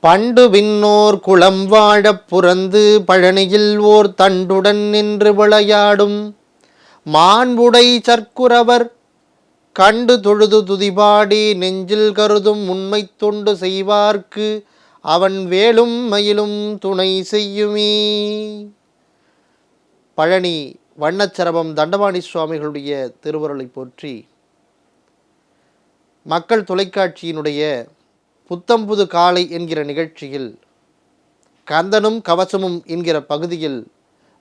பண்டு விண்ணோர் குளம் வாழப் புறந்து பழனியில் ஓர் தண்டுடன் நின்று விளையாடும். மாண்புடை சர்க்குரவர் கண்டு தொழுது துதிபாடி நெஞ்சில் கருதும் உண்மை தொண்டு செய்வார்க்கு அவன் வேலும் மயிலும் துணை செய்யுமே. பழனி வண்ணச்சரபம் தண்டபாணி சுவாமிகளுடைய திருவருளை போற்றி மக்கள் தொலைக்காட்சியினுடைய புத்தம்புது காலை என்கிற நிகழ்ச்சியில் கந்தனும் கவசமும் என்கிற பகுதியில்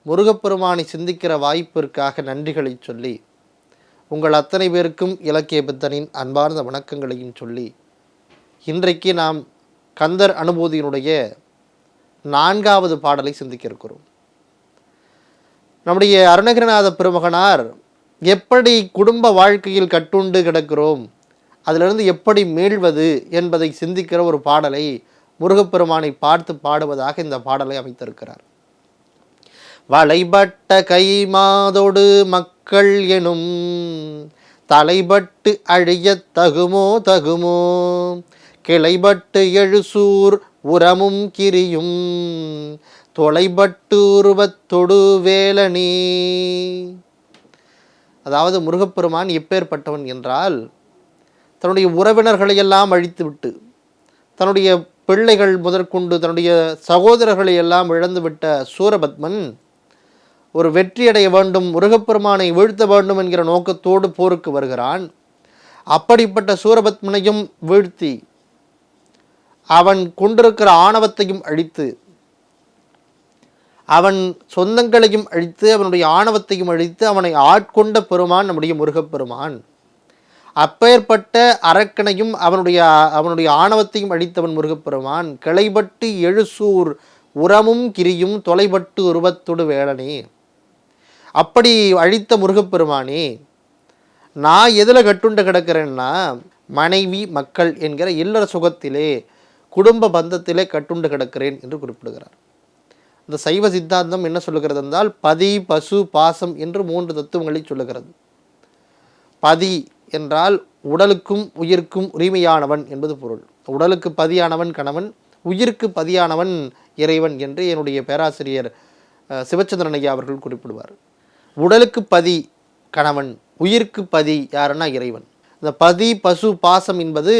முருகப்பெருமானை சிந்திக்கிற வாய்ப்பிற்காக நன்றிகளை சொல்லி உங்கள் அத்தனை பேருக்கும் இலக்கிய பித்தனின் அன்பார்ந்த வணக்கங்களையும் சொல்லி இன்றைக்கு நாம் கந்தர் அனுபூதியினுடைய நான்காவது பாடலை சிந்திக்க இருக்கிறோம் நம்முடைய அருணகிரிநாத பெருமகனார் எப்படி குடும்ப வாழ்க்கையில் கட்டுண்டு கிடக்கிறோம்? அதிலிருந்து எப்படி மீள்வது என்பதை சிந்திக்கிற ஒரு பாடலை முருகப்பெருமானை பார்த்து பாடுவதாக இந்த பாடலை அமைத்திருக்கிறார். வளைபட்ட கை மாதோடு மக்கள் எனும் தலைபட்டு அழிய தகுமோ தகுமோ கிளைபட்டு எழுசூர் உரமும் கிரியும் தொலைபட்டு உருவத்தொடு வேலனே. அதாவது முருகப்பெருமான் எப்பேற்பட்டவன் என்றால் தன்னுடைய உறவினர்களை எல்லாம் அழித்துவிட்டு தன்னுடைய பிள்ளைகள் முதற்கொண்டு தன்னுடைய சகோதரர்களை எல்லாம் இழந்துவிட்ட சூரபத்மன் ஒரு வெற்றியடைய வேண்டும் முருகப்பெருமானை வீழ்த்த வேண்டும் என்கிற நோக்கத்தோடு போருக்கு வருகிறான். அப்படிப்பட்ட சூரபத்மனையும் வீழ்த்தி அவன் கொண்டிருக்கிற ஆணவத்தையும் அழித்து அவன் சொந்தங்களையும் அழித்து அவனுடைய ஆணவத்தையும் அழித்து அவனை ஆட்கொண்ட பெருமான் நம்முடைய முருகப்பெருமான். அப்பேற்பட்ட அரக்கனையும் அவனுடைய அவனுடைய ஆணவத்தையும் அழித்தவன் முருகப்பெருமான். கிளைபட்டு எழுசூர் உரமும் கிரியும் தொலைபட்டு உருவத்தொடு வேளனே அப்படி அழித்த முருகப்பெருமானே நான் எதில் கட்டுண்டு கிடக்கிறேன்னா மனைவி மக்கள் என்கிற இல்லற சுகத்திலே குடும்ப பந்தத்திலே கட்டுண்டு கிடக்கிறேன் என்று குறிப்பிடுகிறார். இந்த சைவ சித்தாந்தம் என்ன சொல்லுகிறது என்றால் பதி பசு பாசம் என்று மூன்று தத்துவங்களை சொல்லுகிறது. பதி என்றால் உடலுக்கும் உயிருக்கும் உரிமையானவன் என்பது பொருள். உடலுக்கு பதியானவன் கணவன் உயிருக்கு பதியானவன் இறைவன் என்று என்னுடைய பேராசிரியர் அஹ், சிவச்சந்திரன் ஐயா அவர்கள் குறிப்பிடுவார். உடலுக்கு பதி கணவன் உயிருக்கு பதி யாருன்னா இறைவன். இந்த பதி பசு பாசம் என்பது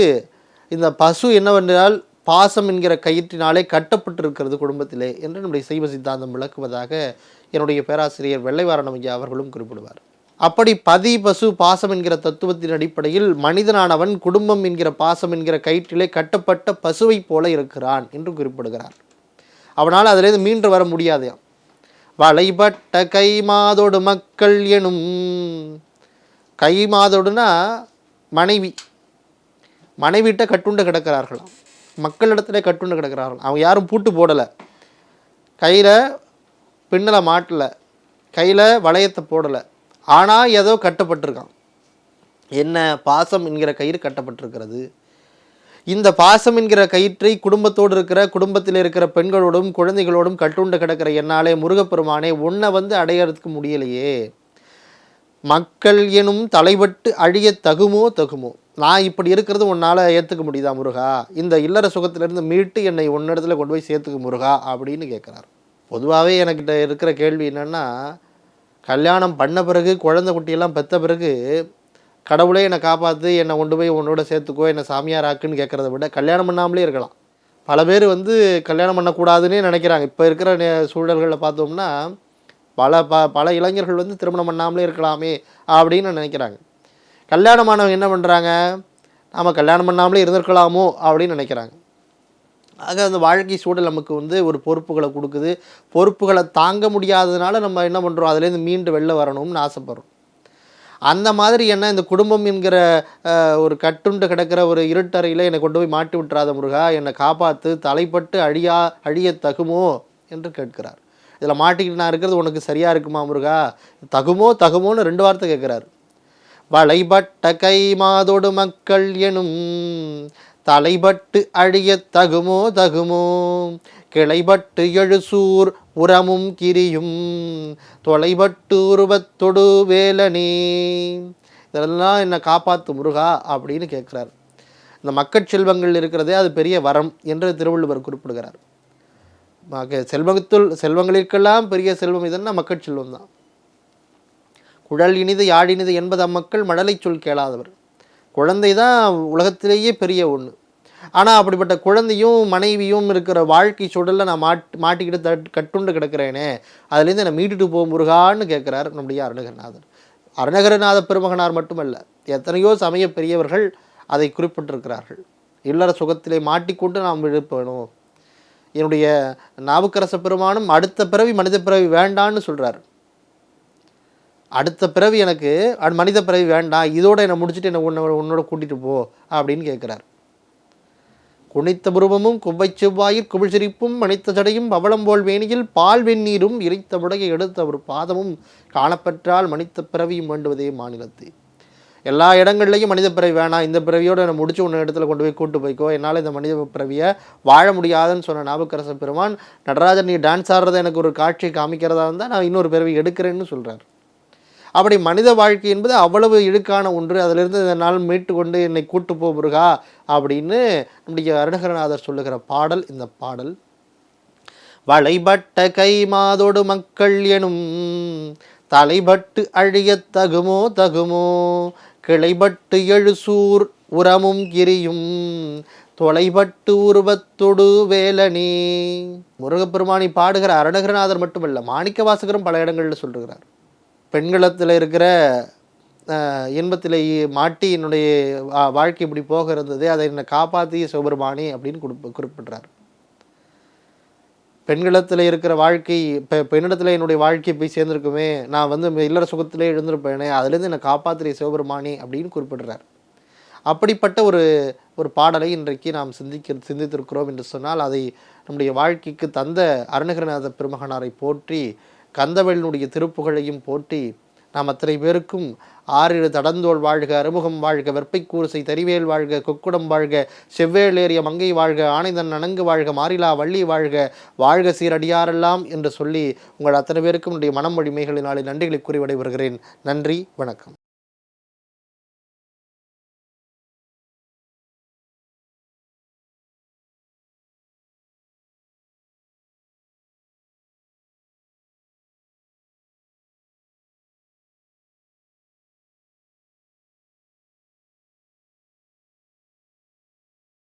இந்த பசு என்னவென்றால் பாசம் என்கிற கயிற்றினாலே கட்டப்பட்டிருக்கிறது குடும்பத்திலே என்று நம்முடைய சைவ சித்தாந்தம் விளக்குவதாக என்னுடைய பேராசிரியர் வெள்ளைவாரணம் ஐயா அவர்களும் குறிப்பிடுவார். அப்படி பதி பசு பாசம் என்கிற தத்துவத்தின் அடிப்படையில் மனிதனானவன் குடும்பம் என்கிற பாசம் என்கிற கயிற்றிலே கட்டப்பட்ட பசுவைப் போல இருக்கிறான் என்று குறிப்பிடுகிறார். அவனால் அதிலிருந்து மீண்டு வர முடியாது. வளைபட்ட கை மாதோடு மக்கள் எனும் கை மாதோடுனா மனைவி. மனைவிட்ட கட்டுண்டு கிடக்கிறார்களாம் மக்களிடத்துல கட்டுண்டு கிடக்கிறார்கள். அவங்க யாரும் பூட்டு போடலை. கையில் பின்னலை மாட்டலை. கையில் வளையத்தை போடலை. ஆனால் ஏதோ கட்டப்பட்டிருக்கான். என்ன பாசம் என்கிற கயிறு கட்டப்பட்டிருக்கிறது. இந்த பாசம் என்கிற கயிற்றை குடும்பத்தோடு இருக்கிற குடும்பத்தில் இருக்கிற பெண்களோடும் குழந்தைகளோடும் கட்டுண்டு கிடக்கிற என்னாலே முருகப்பெருமானே உன்னை வந்து அடையறதுக்கு முடியலையே. மக்கள் எனும் தலைபட்டு அழிய தகுமோ தகுமோ. நான் இப்படி இருக்கிறது உன்னால் ஏற்றுக்க முடியுதா முருகா? இந்த இல்லற சுகத்திலிருந்து மீட்டு என்னை உன்னிடத்துல கொண்டு போய் சேர்த்துக்க முருகா அப்படின்னு கேட்குறாரு பொதுவாகவே எனக்கிட்ட இருக்கிற கேள்வி என்னென்னா கல்யாணம் பண்ண பிறகு குழந்தை குட்டியெல்லாம் பெற்ற பிறகு கடவுளே என்னை காப்பாற்று என்னை கொண்டு போய் உன்னோட சேர்த்துக்கோ என்னை சாமியார் ஆக்குன்னு கேட்குறத விட கல்யாணம் பண்ணாமலே இருக்கலாம். பல பேர் வந்து கல்யாணம் பண்ணக்கூடாதுன்னே நினைக்கிறாங்க. இப்போ இருக்கிற நே- சூழல்களில் பார்த்தோம்னா பல ப பல இளைஞர்கள் வந்து திருமணம் பண்ணாமலே இருக்கலாமே அப்படின்னு நினைக்கிறாங்க. கல்யாணமானவங்க என்ன பண்ணுறாங்க நாம் கல்யாணம் பண்ணாமலே இருந்திருக்கலாமோ அப்படின்னு நினைக்கிறாங்க. ஆக அந்த வாழ்க்கை சூழல் நமக்கு வந்து ஒரு பொறுப்புகளை கொடுக்குது. பொறுப்புகளை தாங்க முடியாததுனால நம்ம என்ன பண்ணுறோம் அதுலேருந்து மீண்டு வெளில வரணும்னு ஆசைப்படுறோம். அந்த மாதிரி என்ன இந்த குடும்பம் என்கிற ஒரு கட்டுண்டு கிடக்கிற ஒரு இருட்டறையில் என்னை கொண்டு போய் மாட்டி விட்டுறாத முருகா என்னை காப்பாற்று தலைப்பட்டு அழியா அழிய தகுமோ என்று கேட்கிறார். இதில் மாட்டிக்கிட்டு நான் இருக்கிறது உனக்கு சரியாக இருக்குமா முருகா? தகுமோ தகுமோன்னு ரெண்டு வார்த்தை கேட்குறாரு. வளைபட்ட கை மாதோடு மக்கள் எனும் தலைபட்டு அழிய தகுமோ தகுமோ கிளைபட்டு எழுசூர் உரமும் கிரியும் தொலைபட்டு உருவத்தொடு வேலனே. இதெல்லாம் என்னை காப்பாத்து முருகா அப்படின்னு கேட்குறாரு. இந்த மக்கட் செல்வங்கள் இருக்கிறதே அது பெரிய வரம் என்று திருவள்ளுவர் குறிப்பிடுகிறார். செல்வத்துள் செல்வங்களிற்கெல்லாம் பெரிய செல்வம் இதுன்னா மக்கட் செல்வம் தான் குழல் இனிது யாழினிது என்பது அம்மக்கள் மடலை சொல் கேளாதவர். குழந்தை தான் உலகத்திலேயே பெரிய ஒன்று ஆனால் அப்படிப்பட்ட குழந்தையும் மனைவியும் இருக்கிற வாழ்க்கை சூழலில் நான் மாட் மாட்டிக்கிட்டு தட் கட்டுண்டு கிடக்கிறேனே அதுலேருந்து என்னை மீட்டுட்டு போக முருகான்னு கேட்குறார் நம்முடைய அருணகிரநாதர் அருணகிரநாத பெருமகனார் மட்டுமல்ல எத்தனையோ சமய பெரியவர்கள் அதை குறிப்பிட்டிருக்கிறார்கள். இல்லற சுகத்திலே மாட்டிக்கொண்டு நாம் விழுப்பணும் என்னுடைய நாவுக்கரச பெருமானும் அடுத்த பிறவி மனித பிறவி வேண்டான்னு சொல்கிறார் அடுத்த பிறவி எனக்கு மனித பிறவி வேண்டாம் இதோட என்னை முடிச்சுட்டு என்னை உன்னை உன்னோட கூட்டிகிட்டு போ அப்படின்னு கேட்குறார் குனித்த புருவமும் குவ்வை செவ்வாயில் குமிழ் சிரிப்பும் மணித்த ஜடையும் பவளம்போல் வேணியில் பால் வெந்நீரும் இறைத்த முடைய எடுத்த ஒரு பாதமும் காணப்பெற்றால் மனித பிறவியும் வேண்டுவதே மாநிலத்தை. எல்லா இடங்கள்லையும் மனித பிறவி வேணாம் இந்த பிறவியோடு என்னை முடிச்சு உன்ன இடத்துல கொண்டு போய் கூட்டு போய்க்கோ என்னால் இந்த மனித பிறவியை வாழ முடியாதுன்னு சொன்ன ஞாபகரச பெருமான் நடராஜன் நீ டான்ஸ் ஆடுறதை எனக்கு ஒரு காட்சி காமிக்கிறதா இருந்தால் நான் இன்னொரு பிறவி எடுக்கிறேன்னு சொல்கிறார் அப்படி மனித வாழ்க்கை என்பது அவ்வளவு இழுக்கான ஒன்று. அதிலிருந்து என்னால் மீட்டு கொண்டு என்னை கூட்டு போ முருகா அப்படின்னு நம்முடைய அருணகரநாதர் சொல்லுகிற பாடல் இந்த பாடல். வளைபட்ட கை மாதோடு மக்கள் எனும் தலைபட்டு அழியத் தகுமோ தகுமோ. கிளைபட்டு எழுசூர் உரமும் கிரியும் தொலைபட்டு உருவத்தொடு வேலனி. முருகப்பெருமானி பாடுகிற அருணகிரநாதர் மட்டுமல்ல மாணிக்க வாசகரும் பல இடங்களில் சொல்கிறார் பெண்களத்தில் இருக்கிற இன்பத்தில் மாட்டி என்னுடைய வாழ்க்கை இப்படி போக இருந்தது அதை என்னை காப்பாற்றிய சிவபெருமானி அப்படின்னு குறிப்பு குறிப்பிட்றார். பெண்களத்தில் இருக்கிற வாழ்க்கை இப்போ பெண்ணிடத்தில் என்னுடைய வாழ்க்கையை போய் சேர்ந்துருக்குமே நான் வந்து இல்லற சுகத்திலே எழுந்திருப்பேனே அதுலேருந்து என்னை காப்பாற்றிய சிவபெருமானி அப்படின்னு குறிப்பிடுறார். அப்படிப்பட்ட ஒரு ஒரு பாடலை இன்றைக்கு நாம் சிந்திக்க சிந்தித்திருக்கிறோம் என்று சொன்னால் அதை நம்முடைய வாழ்க்கைக்கு தந்த அருணகிரநாத பெருமகனாரை போற்றி கந்தவேலனுடைய திருப்புகழையும் போட்டி நாம் அத்தனை பேருக்கும் ஆறிரு தடந்தோள் வாழ்க அறுமுகம் வாழ்க வெற்பைக்கூறுசை தரிவேல் வாழ்க கொக்குடம் வாழ்க செவ்வேலேறிய மங்கை வாழ்க ஆனைதன் நனங்கு வாழ்க மாறிலா வள்ளி வாழ்க வாழ்க சீரடியாரெல்லாம் என்று சொல்லி உங்கள் அத்தனை பேருக்கும் என்னுடைய மனமொழிமைகளினாலே நன்றிகளை கூறி விடைபெறுகிறேன். நன்றி வணக்கம்.